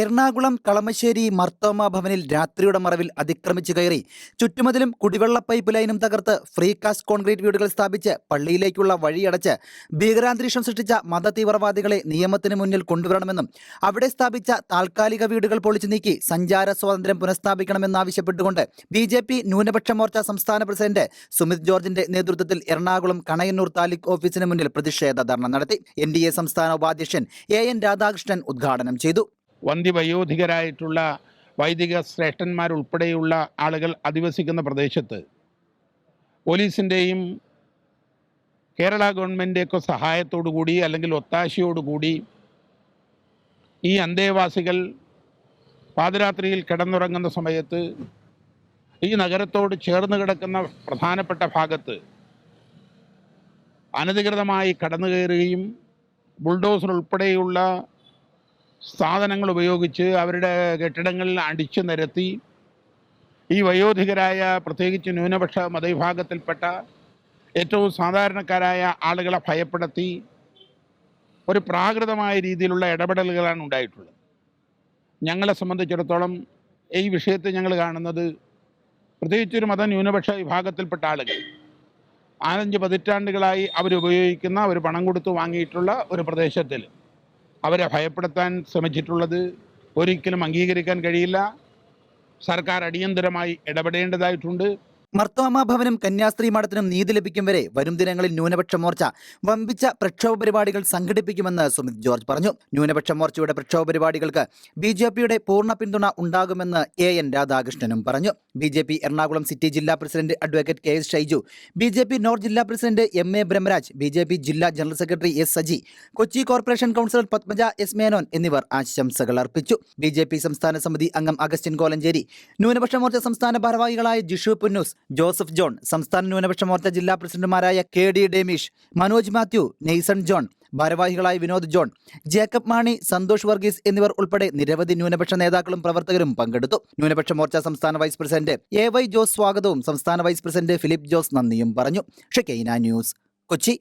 എറണാകുളം കളമശ്ശേരി മർത്തോമ ഭവനിൽ രാത്രിയുടെ മറവിൽ അതിക്രമിച്ചു കയറി. ചുറ്റുമതിലും കുടിവെള്ള പൈപ്പ് ലൈനും തകർത്ത് ഫ്രീ കാസ്റ്റ് കോൺക്രീറ്റ് വീടുകൾ സ്ഥാപിച്ച് പള്ളിയിലേക്കുള്ള വഴിയടച്ച് ഭീകരാന്തരീക്ഷം സൃഷ്ടിച്ച മത തീവ്രവാദികളെ നിയമത്തിന് മുന്നിൽ കൊണ്ടുവരണമെന്നും അവിടെ സ്ഥാപിച്ച താൽക്കാലിക വീടുകൾ പൊളിച്ചു നീക്കി സഞ്ചാര സ്വാതന്ത്ര്യം പുനഃസ്ഥാപിക്കണമെന്നാവശ്യപ്പെട്ടുകൊണ്ട് ബി ജെ പി ന്യൂനപക്ഷ മോർച്ച സംസ്ഥാന പ്രസിഡന്റ് സുമിത് ജോർജിന്റെ നേതൃത്വത്തിൽ എറണാകുളം കണയന്നൂർ താലൂക്ക് ഓഫീസിന് മുന്നിൽ പ്രതിഷേധ ധർണ നടത്തി. എൻ ഡി എ സംസ്ഥാന ഉപാധ്യക്ഷൻ എ എൻ രാധാകൃഷ്ണൻ ഉദ്ഘാടനം ചെയ്തു. വന്ധ്യവയോധികരായിട്ടുള്ള വൈദിക ശ്രേഷ്ഠന്മാരുൾപ്പെടെയുള്ള ആളുകൾ അധിവസിക്കുന്ന പ്രദേശത്ത് പോലീസിന്റെയും കേരള ഗവൺമെന്റൊക്കെ സഹായത്തോടു കൂടി അല്ലെങ്കിൽ ഒത്താശയോടുകൂടി ഈ അന്തേവാസികൾ പാതിരാത്രിയിൽ കിടന്നുറങ്ങുന്ന സമയത്ത് ഈ നഗരത്തോട് ചേർന്ന് കിടക്കുന്ന പ്രധാനപ്പെട്ട ഭാഗത്ത് അനധികൃതമായി കടന്നു കയറുകയും ബുൾഡോസർ ഉൾപ്പെടെയുള്ള സാധനങ്ങൾ ഉപയോഗിച്ച് അവരുടെ കെട്ടിടങ്ങളിൽ അടിച്ചു നിരത്തി ഈ വയോധികരായ പ്രത്യേകിച്ച് ന്യൂനപക്ഷ മതവിഭാഗത്തിൽപ്പെട്ട ഏറ്റവും സാധാരണക്കാരായ ആളുകളെ ഭയപ്പെടുത്തി ഒരു പ്രാകൃതമായ രീതിയിലുള്ള ഇടപെടലുകളാണ് ഉണ്ടായിട്ടുള്ളത്. ഞങ്ങളെ സംബന്ധിച്ചിടത്തോളം ഈ വിഷയത്തെ ഞങ്ങൾ കാണുന്നത് പ്രത്യേകിച്ച് ഒരു മത ന്യൂനപക്ഷ വിഭാഗത്തിൽപ്പെട്ട ആളുകൾ. നാലഞ്ച് പതിറ്റാണ്ടുകളായി അവരുപയോഗിക്കുന്ന ഒരു പണം കൊടുത്ത് വാങ്ങിയിട്ടുള്ള ഒരു പ്രദേശത്തിൽ. അവരെ ഭയപ്പെടുത്താൻ ശ്രമിച്ചിട്ടുള്ളത് ഒരിക്കലും അംഗീകരിക്കാൻ കഴിയില്ല. സർക്കാർ അടിയന്തരമായി ഇടപെടേണ്ടതായിട്ടുണ്ട്. മർത്തോമ ഭവനും കന്യാസ്ത്രീ മഠത്തിനും നീതി ലഭിക്കും വരെ വരും ദിനങ്ങളിൽ ന്യൂനപക്ഷ മോർച്ച വമ്പിച്ച പ്രക്ഷോഭ പരിപാടികൾ സംഘടിപ്പിക്കുമെന്ന് സുമിത് ജോർജ് പറഞ്ഞു. ന്യൂനപക്ഷ മോർച്ചയുടെ പ്രക്ഷോഭ പരിപാടികൾക്ക് ബി ജെ പിയുടെ പൂർണ പിന്തുണ ഉണ്ടാകുമെന്ന് എ എൻ രാധാകൃഷ്ണനും പറഞ്ഞു. B J P Ernakulam city ജില്ലാ president advocate K S Shaiju B J P north ജില്ലാ president M A Brahmaraj B J P ജില്ലാ general secretary S Saji Kochi corporation councillor Padmaja S Menon എന്നിവർ ആശംസകൾ അർപ്പിച്ചു. B J P സംസ്ഥാന സമിതി അംഗം Augustine Kolenchery ന്യൂനപക്ഷ മോർച്ച സംസ്ഥാന ഭാരവാഹികളായ ജിഷു പുന്നൂസ് ജോസഫ് ജോൺ സംസ്ഥാന ന്യൂനപക്ഷ മോർച്ച ജില്ലാ പ്രസിഡന്റുമാരായ K D Demish Manoj Mathew Neyson John ഭാരവാഹികളായ വിനോദ് ജോൺ ജേക്കബ് മാണി സന്തോഷ് വർഗീസ് എന്നിവർ ഉൾപ്പെടെ നിരവധി ന്യൂനപക്ഷ നേതാക്കളും പ്രവർത്തകരും പങ്കെടുത്തു. ന്യൂനപക്ഷ മോർച്ച സംസ്ഥാന vice president A Y Jose സ്വാഗതവും സംസ്ഥാന വൈസ് പ്രസിഡന്റ് ഫിലിപ്പ് ജോസ് നന്ദിയും പറഞ്ഞു. Shekinah news Kochi.